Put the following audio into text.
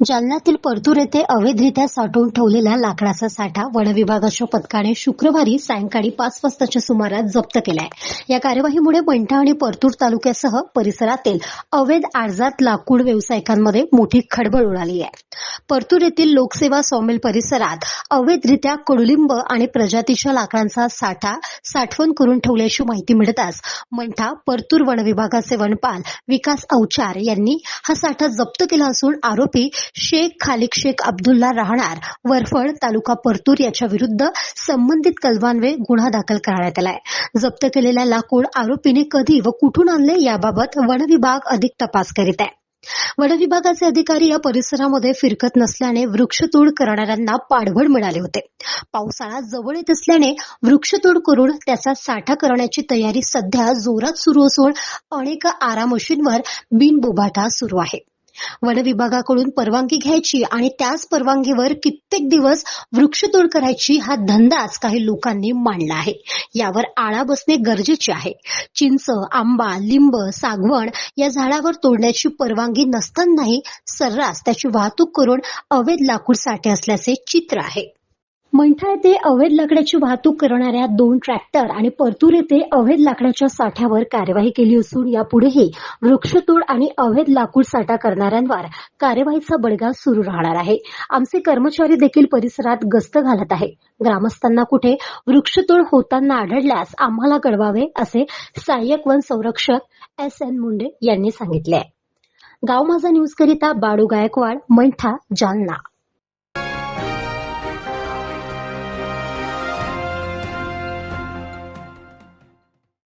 जालन्यातील परतूर येथे अवैधरित्या साठवून ठेवलेला लाकडाचा साठा वन विभागाच्या पथकाने शुक्रवारी सायंकाळी पाच वाजताच्या सुमारास जप्त केलाय. या कार्यवाहीमुळे मंठा आणि परतूर तालुक्यासह परिसरातील अवैध आर्जात लाकूड व्यावसायिकांमध्ये मोठी खळबळ उडाली आहे. परतूर येथील लोकसेवा सॉमिल परिसरात अवैधरित्या कडुलिंब आणि प्रजातीच्या लाकडांचा साठा साठवण करून ठेवल्याची माहिती मिळताच मंठा परतूर वन विभागाचे वनपाल विकास अवचार यांनी हा साठा जप्त केला असून आरोपी शेख खालिक शेख अब्दुल्ला राहणार वरफळ तालुका परतूर याच्या विरुद्ध संबंधित कलवान्वे गुन्हा दाखल करण्यात आलाय. जप्त केलेला लाकूड आरोपीने कधी व कुठून आणले याबाबत वन विभाग अधिक तपास करीत आहे. वन विभागाचे अधिकारी या परिसरामध्ये फिरकत नसल्याने वृक्षतोड करणाऱ्यांना पाठबळ मिळाले होते. पावसाळा जवळ येत असल्याने वृक्षतोड करून त्याचा साठा करण्याची तयारी सध्या जोरात सुरू असून अनेक आरामशींवर बिनबोभाटा सुरू आहे. वन विभागाकडून परवानगी घ्यायची आणि त्याच परवानगीवर कित्येक दिवस वृक्षतोड करायची हा धंदाच काही लोकांनी मांडला आहे. यावर आळा बसणे गरजेचे आहे. चिंच आंबा लिंब सागवण या झाडावर तोडण्याची परवानगी नसतानाही सर्रास त्याची वाहतूक करून अवैध लाकूड साठे असल्याचे चित्र आहे. मंठा येथे अवैध लाकडाची वाहतूक करणाऱ्या दोन ट्रॅक्टर आणि परतूर येथे अवैध लाकडाच्या साठ्यावर कार्यवाही केली असून यापुढेही वृक्षतोड आणि अवैध लाकूड साठा करणाऱ्यांवर कार्यवाहीचा बडगा सुरू राहणार आहे. आमचे कर्मचारी देखील परिसरात गस्त घालत आहे ग्रामस्थांना कुठे वृक्षतोड होताना आढळल्यास आम्हाला कळवावे असे सहाय्यक वन संरक्षक एस एन मुंडे यांनी सांगितले. गाव माझा न्यूज करिता बाळू गायकवाड मंठा जालना.